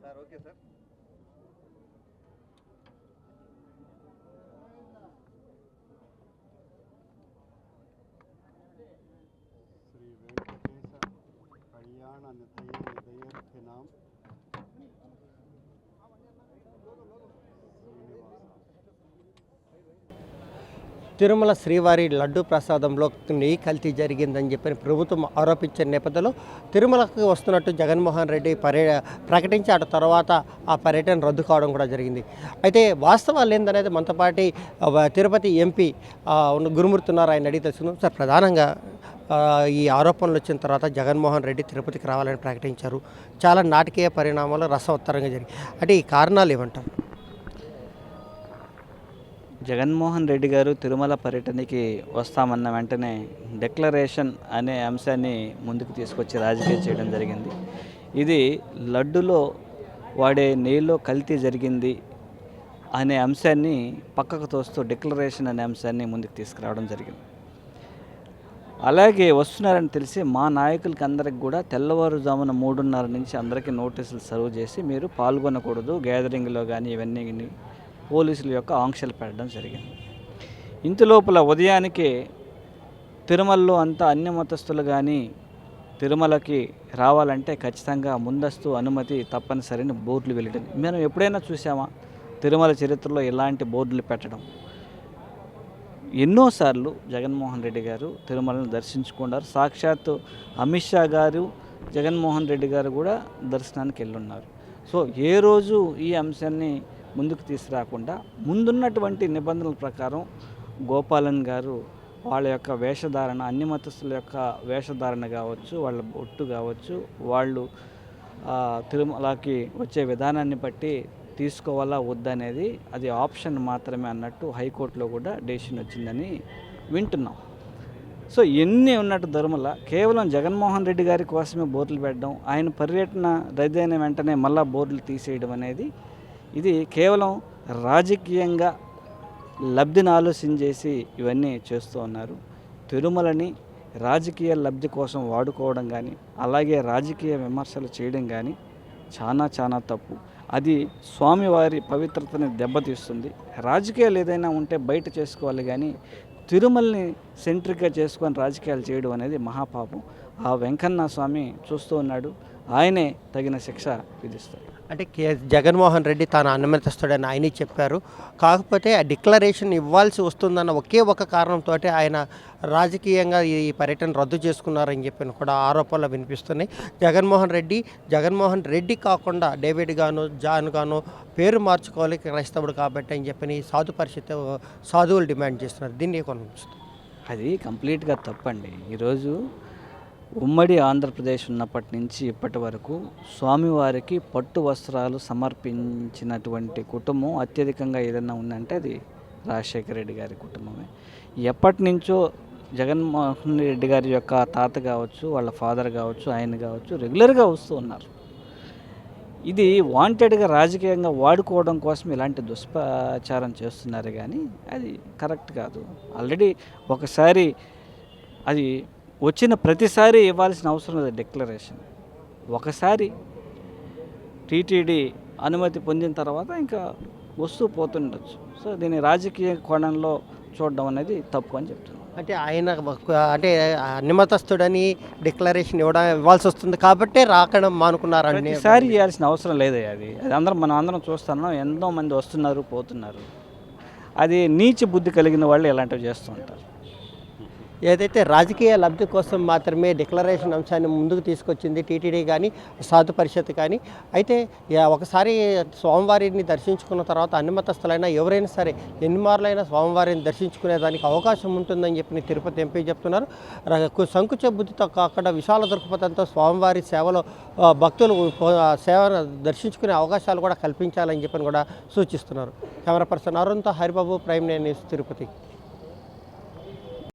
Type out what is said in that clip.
sir okay sir Shri Venkatesha కళ్యాణ నితయ నిదయర్థినాం తిరుమల శ్రీవారి లడ్డు ప్రసాదంలో నెయ్యి కల్తీ జరిగిందని చెప్పి ప్రభుత్వం ఆరోపించిన నేపథ్యంలో తిరుమలకు వస్తున్నట్టు జగన్మోహన్ రెడ్డి పర్య ప్రకటించి అటు తర్వాత ఆ పర్యటన రద్దు కావడం కూడా జరిగింది. అయితే వాస్తవాలు ఏందనేది మనతో పాటి తిరుపతి ఎంపీ గురుమూర్తి ఉన్నారు ఆయన అడిగి తెలుసుకుందాం. సార్ ప్రధానంగా ఈ ఆరోపణలు వచ్చిన తర్వాత జగన్మోహన్ రెడ్డి తిరుపతికి రావాలని ప్రకటించారు. చాలా నాటకీయ పరిణామాలు రసవత్తరంగా జరిగాయి అంటే ఈ కారణాలు ఏమంటారు? జగన్మోహన్ రెడ్డి గారు తిరుమల పర్యటనకి వస్తామన్న వెంటనే డిక్లరేషన్ అనే అంశాన్ని ముందుకు తీసుకొచ్చి రాజకీయం చేయడం జరిగింది. ఇది లడ్డులో వాడే నీళ్ళు కల్తీ జరిగింది అనే అంశాన్ని పక్కకు తోస్తూ డిక్లరేషన్ అనే అంశాన్ని ముందుకు తీసుకురావడం జరిగింది. అలాగే వస్తున్నారని తెలిసి మా నాయకులకి అందరికి కూడా తెల్లవారుజామున మూడున్నర నుంచి అందరికీ నోటీసులు సర్వ్ చేసి మీరు పాల్గొనకూడదు గ్యాదరింగ్లో కానీ ఇవన్నీ పోలీసుల యొక్క ఆంక్షలు పెట్టడం జరిగింది. ఇంతలోపల ఉదయానికే తిరుమలలో అంతా అన్ని మతస్థులు కానీ తిరుమలకి రావాలంటే ఖచ్చితంగా ముందస్తు అనుమతి తప్పనిసరిని బోర్డులు వెళ్ళడం మనం ఎప్పుడైనా చూసామా? తిరుమల చరిత్రలో ఇలాంటి బోర్డులు పెట్టడం. ఎన్నోసార్లు జగన్మోహన్ రెడ్డి గారు తిరుమలను దర్శించుకున్నారు. సాక్షాత్తు అమిత్ షా గారు జగన్మోహన్ రెడ్డి గారు కూడా దర్శనానికి వెళ్ళున్నారు. సో ఏ రోజు ఈ అంశాన్ని ముందుకు తీసుకురాకుండా ముందున్నటువంటి నిబంధనల ప్రకారం గోపాలన్ గారు వాళ్ళ యొక్క వేషధారణ అన్ని మతస్థుల యొక్క వేషధారణ కావచ్చు వాళ్ళ బొట్టు కావచ్చు వాళ్ళు తిరుమలకి వచ్చే విధానాన్ని బట్టి తీసుకోవాలా వద్దనేది అది ఆప్షన్ మాత్రమే అన్నట్టు హైకోర్టులో కూడా డెసిషన్ వచ్చిందని వింటున్నాం. సో ఎన్ని ఉన్నట్టు ధర్మల కేవలం జగన్మోహన్ రెడ్డి గారి కోసమే బోర్డులు పెట్టడం ఆయన పర్యటన రద్దయిన వెంటనే మళ్ళా బోర్డులు తీసేయడం అనేది ఇది కేవలం రాజకీయంగా లబ్ధిని ఆలోచించేసి ఇవన్నీ చేస్తూ ఉన్నారు. తిరుమలని రాజకీయ లబ్ధి కోసం వాడుకోవడం కానీ అలాగే రాజకీయ విమర్శలు చేయడం కానీ చాలా చాలా తప్పు. అది స్వామివారి పవిత్రతని దెబ్బతీస్తుంది. రాజకీయాలు ఏదైనా ఉంటే బయట చేసుకోవాలి కానీ తిరుమలని సెంట్రిక్గా చేసుకొని రాజకీయాలు చేయడం అనేది మహాపాపం. ఆ వెంకన్న స్వామి చూస్తూ ఉన్నాడు. ఆయనే తగిన శిక్ష విధిస్తారు అంటే కే జగన్మోహన్ రెడ్డి తాను అనుమతిస్తాడని ఆయనే చెప్పారు. కాకపోతే ఆ డిక్లరేషన్ ఇవ్వాల్సి వస్తుందన్న ఒకే ఒక కారణంతో ఆయన రాజకీయంగా ఈ పర్యటన రద్దు చేసుకున్నారని చెప్పిన కూడా ఆరోపణలు వినిపిస్తున్నాయి. జగన్మోహన్ రెడ్డి జగన్మోహన్ రెడ్డి కాకుండా డేవిడ్ గాను జాన్ గాను పేరు మార్చుకోవాలి క్రైస్తవుడు కాబట్టి అని చెప్పని సాధు పరిషత్ సాధువులు డిమాండ్ చేస్తున్నారు. దీన్ని కొనసాగుతుంది అది కంప్లీట్గా తప్పండి. ఈరోజు ఉమ్మడి ఆంధ్రప్రదేశ్ ఉన్నప్పటి నుంచి ఇప్పటి వరకు స్వామివారికి పట్టు వస్త్రాలు సమర్పించినటువంటి కుటుంబం అత్యధికంగా ఏదైనా ఉందంటే అది రాజశేఖర రెడ్డి గారి కుటుంబమే. ఎప్పటి నుంచో జగన్మోహన్ రెడ్డి గారి యొక్క తాత కావచ్చు వాళ్ళ ఫాదర్ కావచ్చు ఆయన కావచ్చు రెగ్యులర్గా వస్తూ ఉన్నారు. ఇది వాంటెడ్గా రాజకీయంగా వాడుకోవడం కోసం ఇలాంటి దుష్ప్రచారం చేస్తున్నారు కానీ అది కరెక్ట్ కాదు. ఆల్రెడీ ఒకసారి అది వచ్చిన ప్రతిసారి ఇవ్వాల్సిన అవసరం లేదు డిక్లరేషన్. ఒకసారి టీటీడీ అనుమతి పొందిన తర్వాత ఇంకా వస్తూ పోతుండొచ్చు. సో దీన్ని రాజకీయ కోణంలో చూడడం అనేది తప్పు అని చెప్తున్నాను. అంటే ఆయన అంటే నిమతస్తుడని డిక్లరేషన్ ఇవ్వడం ఇవ్వాల్సి వస్తుంది కాబట్టే రాకడం మానుకున్నారని ప్రతిసారి చేయాల్సిన అవసరం లేదే అది. అది అందరం మనం అందరం చూస్తున్నాం ఎంతో మంది వస్తున్నారు పోతున్నారు. అది నీచ బుద్ధి కలిగిన వాళ్ళు ఇలాంటివి చేస్తూ ఉంటారు. ఏదైతే రాజకీయ లబ్ధి కోసం మాత్రమే డిక్లరేషన్ అంశాన్ని ముందుకు తీసుకొచ్చింది టీటీడీ కానీ సాధు పరిషత్ కానీ అయితే ఒకసారి స్వామివారిని దర్శించుకున్న తర్వాత అన్ని మతస్థులైనా ఎవరైనా సరే ఎన్ని మార్లైనా స్వామివారిని దర్శించుకునేదానికి అవకాశం ఉంటుందని చెప్పి తిరుపతి ఎంపీ చెప్తున్నారు. సంకుచ బుద్ధితో కాకుండా విశాల దృక్పథంతో స్వామివారి సేవలో భక్తులు సేవను దర్శించుకునే అవకాశాలు కూడా కల్పించాలని చెప్పని కూడా సూచిస్తున్నారు. కెమెరా పర్సన్ అరుణ్తో హరిబాబు ప్రైమ్ న్యూస్ తిరుపతి.